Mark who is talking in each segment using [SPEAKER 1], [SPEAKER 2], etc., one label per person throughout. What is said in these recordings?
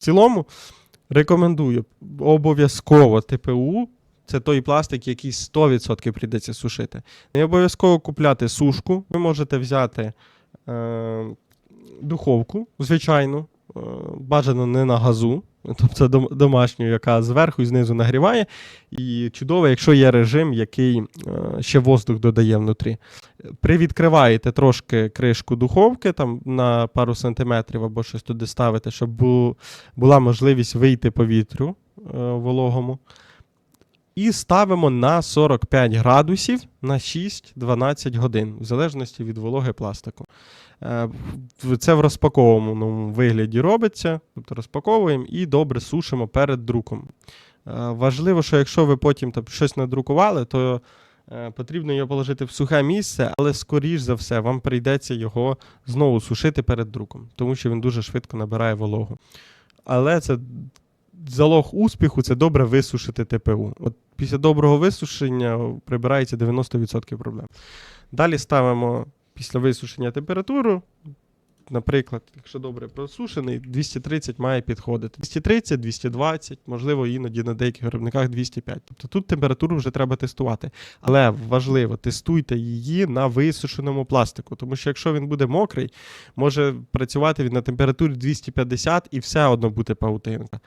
[SPEAKER 1] В цілому рекомендую обов'язково ТПУ. Це той пластик, який 100% прийдеться сушити. Не обов'язково купляти сушку. Ви можете взяти е, духовку, звичайну, бажано не на газу, тобто дом- домашню, яка зверху і знизу нагріває. І чудово, якщо є режим, який е, ще воздух додає внутрі. Привідкриваєте трошки кришку духовки там на пару сантиметрів або щось туди ставите, щоб була можливість вийти повітрю е, вологому. І ставимо на 45 градусів на 6-12 годин, в залежності від вологи пластику. Е, Це в розпакованому вигляді робиться, тобто розпаковуємо і добре сушимо перед друком. Е, Важливо, що якщо ви потім там, щось надрукували, то е, потрібно його положити в сухе місце, але скоріш за все вам прийдеться його знову сушити перед друком, тому що він дуже швидко набирає вологу. Але це залог успіху це добре висушити ТПУ. От після доброго висушення прибирається 90% проблем. Далі ставимо після висушення температуру. Наприклад, якщо добре просушений, 230 має підходити. 230, 220, можливо, іноді на деяких виробниках 205. Тобто тут температуру вже треба тестувати. Але важливо, тестуйте її на висушеному пластику, тому що якщо він буде мокрий, може працювати він на температурі 250 і все одно буде паутинка.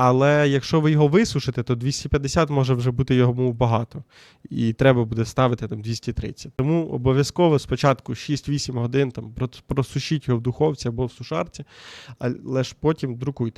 [SPEAKER 1] Але якщо ви його висушите, то 250 може вже бути йому багато. І треба буде ставити там 230. Тому обов'язково спочатку 6-8 годин там просушіть його в духовці або в сушарці, але ж потім друкуйте.